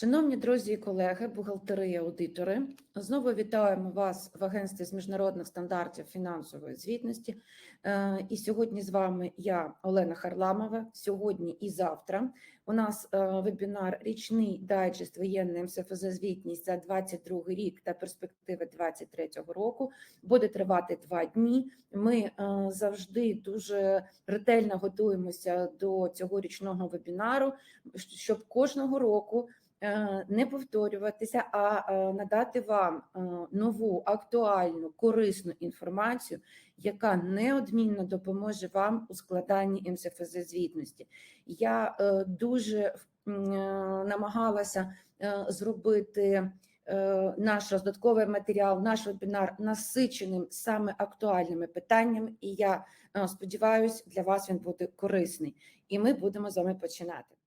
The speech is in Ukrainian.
Шановні друзі і колеги, бухгалтери і аудитори, знову вітаємо вас в агентстві з міжнародних стандартів фінансової звітності. Е, І сьогодні з вами я, Олена Харламова. Сьогодні і завтра у нас е, вебінар річний дайджест воєнний МСФЗ звітність за 22 рік та перспективи 23 року. Буде тривати два дні. Ми е, завжди дуже ретельно готуємося до цього річного вебінару, щоб кожного року не повторюватися, а е, надати вам е, нову актуальну корисну інформацію, яка неодмінно допоможе вам у складанні МСФЗ звітності. Я е, дуже е, намагалася е, зробити е, наш роздатковий матеріал, наш вебінар насиченим саме актуальними питаннями, і я е, сподіваюся, для вас він буде корисний. І ми будемо з вами починати.